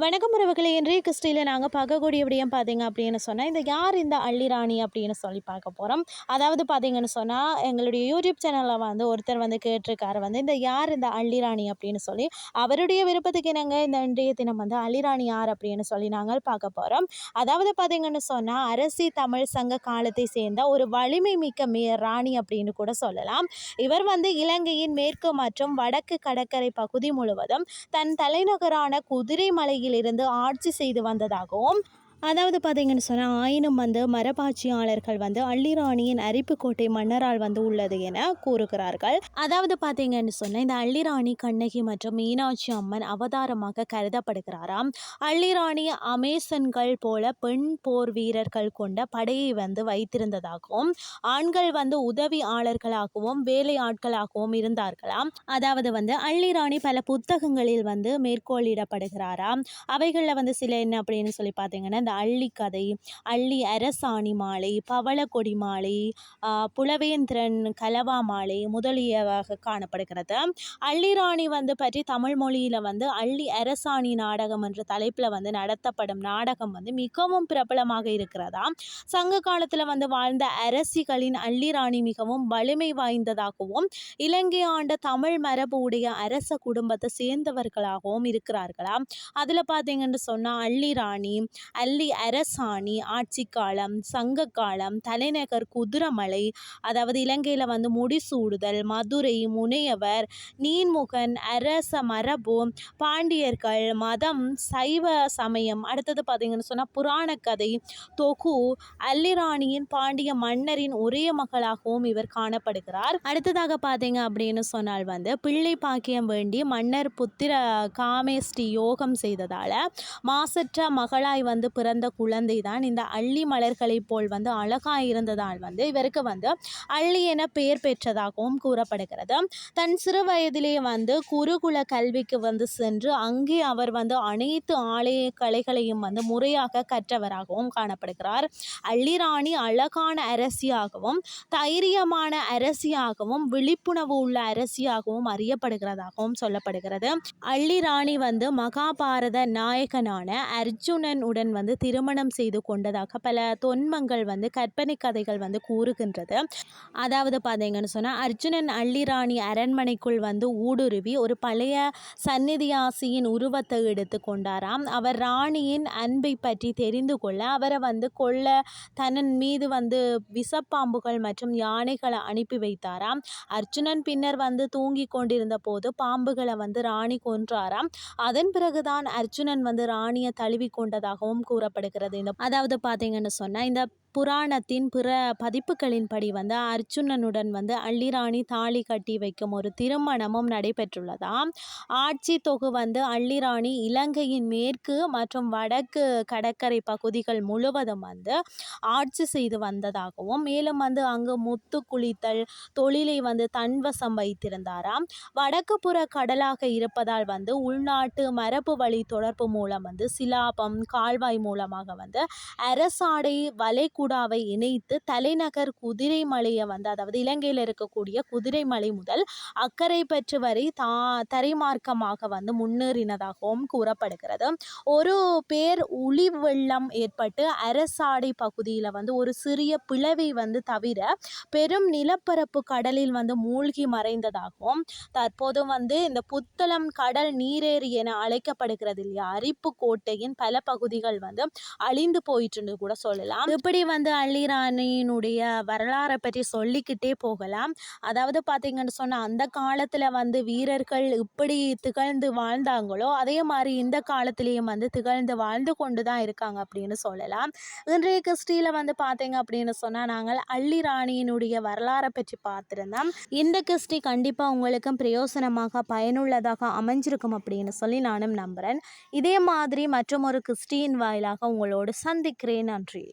வணக்கம் உறவுகளை. இன்றைய கிறிஸ்டியில் நாங்கள் பார்க்கக்கூடிய விடயம் பார்த்தீங்க அப்படின்னு சொன்னால் இந்த யார் இந்த அள்ளிராணி அப்படின்னு சொல்லி பார்க்க போகிறோம் அதாவது பார்த்தீங்கன்னு சொன்னால் எங்களுடைய யூடியூப் சேனலில் வந்து ஒருத்தர் வந்து கேட்டிருக்காரு வந்து இந்த யார் இந்த அள்ளிராணி அப்படின்னு சொல்லி அவருடைய விருப்பத்துக்கு இணங்க இந்த இன்றைய தினம் வந்து அள்ளிராணி யார் அப்படின்னு சொல்லி நாங்கள் பார்க்க போகிறோம் அதாவது பார்த்தீங்கன்னு சொன்னால் அரசி தமிழ் சங்க காலத்தை சேர்ந்த ஒரு வலிமை மிக்க மே ராணி அப்படின்னு கூட சொல்லலாம். இவர் வந்து இலங்கையின் மேற்கு மற்றும் வடக்கு கடற்கரை பகுதி முழுவதும் தன் தலைநகரான குதிரைமலையிலிருந்து ஆட்சி செய்து வந்ததாகவும் அதாவது பார்த்தீங்கன்னு சொன்னால் ஆயினும் வந்து மரபாட்சியாளர்கள் வந்து அள்ளிராணியின் அரிப்புக்கோட்டை மன்னரால் வந்து உள்ளது என கூறுகிறார்கள். அதாவது பார்த்தீங்கன்னு சொன்னால் இந்த அள்ளிராணி கண்ணகி மற்றும் மீனாட்சி அம்மன் அவதாரமாக கருதப்படுகிறாராம். அள்ளிராணி அமேசன்கள் போல பெண் போர் வீரர்கள் கொண்ட படையை வந்து வைத்திருந்ததாகவும் ஆண்கள் வந்து உதவியாளர்களாகவும் வேலை ஆட்களாகவும் இருந்தார்களாம். அதாவது வந்து அள்ளிராணி பல புத்தகங்களில் வந்து மேற்கோளிடப்படுகிறாராம். அவைகளில் வந்து சில என்ன அப்படின்னு சொல்லி பார்த்தீங்கன்னா இந்த அள்ளி கதை அள்ளி அரசாணி மாலை பவளக்கொடி மாலை புலவேந்திரன் கலவா மாலை முதலியவாக காணப்படுகிறது. அள்ளிராணி வந்து பற்றி தமிழ் மொழியில் வந்து அள்ளி அரசாணி நாடகம் என்ற தலைப்பில் வந்து நடத்தப்படும் நாடகம் வந்து மிகவும் பிரபலமாக இருக்கிறதா? சங்க காலத்தில் வந்து வாழ்ந்த அரசிகளின் அள்ளிராணி மிகவும் வலிமை வாய்ந்ததாகவும் இலங்கை ஆண்ட தமிழ் மரபு உடைய அரச குடும்பத்தை சேர்ந்தவர்களாகவும் இருக்கிறார்களா? அதில் பார்த்தீங்கன்னு சொன்னால் அள்ளிராணி அள்ளி அரசாணி ஆட்சி காலம் சங்க காலம் தலைநகர் குதிரமலை அதாவது இலங்கையில் வந்து முடிசூடுதல் மதுரை முனையவர் நீன்முகன் அரச மரபு பாண்டியர்கள் மதம் சைவ சமயம். அடுத்தது பார்த்தீங்கன்னு சொன்னால் புராண கதை தொகு அல்லிராணியின் பாண்டிய மன்னரின் ஒரே மகளாகவும் இவர் காணப்படுகிறார். அடுத்ததாக பார்த்தீங்க அப்படின்னு சொன்னால் வந்து பிள்ளை பாக்கியம் வேண்டி மன்னர் புத்திர காமேஷ்டி யோகம் செய்ததால் மாசற்ற மகளாய் வந்து பிற பிறந்த குழந்தை தான். இந்த அள்ளி மலர்களைப் போல் வந்து அழகாக இருந்ததால் வந்து இவருக்கு வந்து அள்ளி என பெயர் பெற்றதாகவும் கூறப்படுகிறது. தன் சிறு வயதிலே வந்து குருகுல கல்விக்கு வந்து சென்று அங்கே அவர் வந்து அனைத்து ஆலய கலைகளையும் வந்து முறையாக கற்றவராகவும் காணப்படுகிறார். அள்ளிராணி அழகான அரசியாகவும் தைரியமான அரசியாகவும் விழிப்புணர்வு உள்ள அரசியாகவும் அறியப்படுகிறதாகவும் சொல்லப்படுகிறது. அள்ளிராணி வந்து மகாபாரத நாயகனான அர்ஜுனன் உடன் வந்து திருமணம் செய்து கொண்டதாக பல தொன்மங்கள் வந்து கற்பனை கதைகள் வந்து கூறுகின்றது. அதாவது பார்த்தீங்கன்னு சொன்னால் அர்ஜுனன் அள்ளிராணி அரண்மனைக்குள் வந்து ஊடுருவி ஒரு பழைய சந்நிதியாசியின் உருவத்தை எடுத்து கொண்டாராம். அவர் ராணியின் அன்பை பற்றி தெரிந்து கொள்ள அவரை வந்து கொல்ல தன்னன் மீது வந்து விஷப்பாம்புகள் மற்றும் யானைகளை அனுப்பி வைத்தாராம். அர்ஜுனன் பின்னர் வந்து தூங்கி கொண்டிருந்த போது பாம்புகளை வந்து ராணி கொன்றாராம். அதன் பிறகுதான் அர்ஜுனன் வந்து ராணியை தழுவி கொண்டதாகவும் கூற கூறப்படுகிறது இந்த அதாவது பார்த்தீங்கன்னு சொன்னால் இந்த புராணத்தின் பிற பதிப்புகளின்படி வந்து அர்ஜுனனுடன் வந்து அள்ளிராணி தாலி கட்டி வைக்கும் ஒரு திருமணமும் நடைபெற்றுள்ளதாம். ஆட்சி தொகு வந்து அள்ளிராணி இலங்கையின் மேற்கு மற்றும் வடக்கு கடற்கரை பகுதிகள் முழுவதும் வந்து ஆட்சி செய்து வந்ததாகவும் மேலும் வந்து அங்கு முத்து குளித்தல் தொழிலை வந்து தன்வசம் வைத்திருந்தாராம். வடக்கு புற கடலாக இருப்பதால் வந்து உள்நாட்டு மரபு வழி தொடர்பு மூலம் வந்து சிலாபம் கால்வாய் மூலமாக வந்து அரசாடை வலை வளைகுடாவை இணைத்து தலைநகர் குதிரைமலையை வந்து அதாவது இலங்கையில் இருக்கக்கூடிய குதிரைமலை முதல் அக்கறை பெற்று வரை தா தரைமார்க்கமாக வந்து முன்னேறினதாகவும் கூறப்படுகிறது. ஒரு பேர் உளி வெள்ளம் ஏற்பட்டு அரசாடை பகுதியில் வந்து ஒரு சிறிய பிளவை வந்து தவிர பெரும் நிலப்பரப்பு கடலில் வந்து மூழ்கி மறைந்ததாகவும் தற்போது வந்து இந்த புத்தளம் கடல் நீரேறி என அழைக்கப்படுகிறது இல்லையா? அரிப்பு கோட்டையின் பல பகுதிகள் வந்து அழிந்து போயிட்டுன்னு கூட சொல்லலாம். இப்படி வந்து அள்ளிராணியினுடைய வரலாறை பற்றி சொல்லிக்கிட்டே போகலாம். அதாவது பார்த்திங்கன்னு சொன்னால் அந்த காலத்தில் வந்து வீரர்கள் இப்படி திகழ்ந்து வாழ்ந்தாங்களோ அதே மாதிரி இந்த காலத்துலேயும் வந்து திகழ்ந்து வாழ்ந்து கொண்டு தான் இருக்காங்க அப்படின்னு சொல்லலாம். இன்றைய கிறிஸ்டியில் வந்து பார்த்தீங்க அப்படின்னு சொன்னால் நாங்கள் அள்ளிராணியினுடைய வரலாறை பற்றி பார்த்துருந்தோம். இந்த கிறிஸ்டி கண்டிப்பாக உங்களுக்கும் பிரயோசனமாக பயனுள்ளதாக அமைஞ்சிருக்கும் அப்படின்னு சொல்லி நானும் நம்புகிறேன் இதே மாதிரி மற்றும் ஒரு கிறிஸ்டியின் வாயிலாக உங்களோடு சந்திக்கிறேன். நன்றி.